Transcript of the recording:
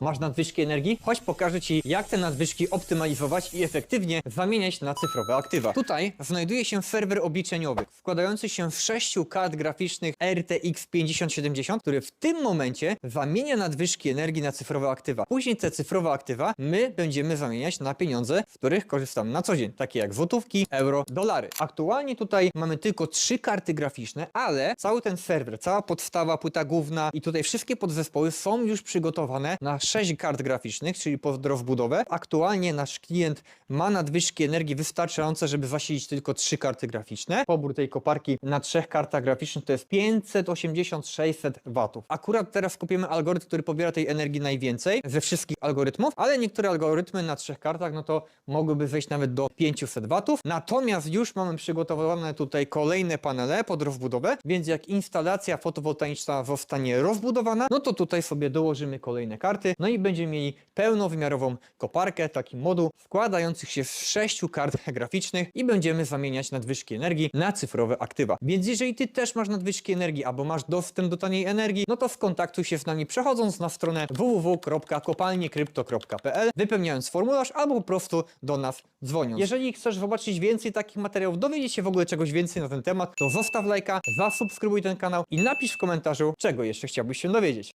Masz nadwyżki energii? Chodź pokażę Ci, jak te nadwyżki optymalizować i efektywnie zamieniać na cyfrowe aktywa. Tutaj znajduje się serwer obliczeniowy, składający się z sześciu kart graficznych RTX 5070, który w tym momencie zamienia nadwyżki energii na cyfrowe aktywa. Później te cyfrowe aktywa my będziemy zamieniać na pieniądze, z których korzystamy na co dzień, takie jak złotówki, euro, dolary. Aktualnie tutaj mamy tylko trzy karty graficzne, ale cały ten serwer, cała podstawa, płyta główna i tutaj wszystkie podzespoły są już przygotowane na 6 kart graficznych, czyli pod rozbudowę. Aktualnie nasz klient ma nadwyżki energii wystarczające, żeby zasilić tylko trzy karty graficzne. Pobór tej koparki na trzech kartach graficznych to jest 580-600 watów. Akurat teraz kupimy algorytm, który pobiera tej energii najwięcej ze wszystkich algorytmów, ale niektóre algorytmy na trzech kartach, no to mogłyby wejść nawet do 500 watów. Natomiast już mamy przygotowane tutaj kolejne panele pod rozbudowę, więc jak instalacja fotowoltaiczna zostanie rozbudowana, no to tutaj sobie dołożymy kolejne karty, no i będziemy mieli pełnowymiarową koparkę, taki moduł składających się z sześciu kart graficznych i będziemy zamieniać nadwyżki energii na cyfrowe aktywa. Więc jeżeli Ty też masz nadwyżki energii albo masz dostęp do taniej energii, no to skontaktuj się z nami przechodząc na stronę www.kopalniekrypto.pl, wypełniając formularz albo po prostu do nas dzwoniąc. Jeżeli chcesz zobaczyć więcej takich materiałów, dowiedzieć się w ogóle czegoś więcej na ten temat, to zostaw lajka, zasubskrybuj ten kanał i napisz w komentarzu, czego jeszcze chciałbyś się dowiedzieć.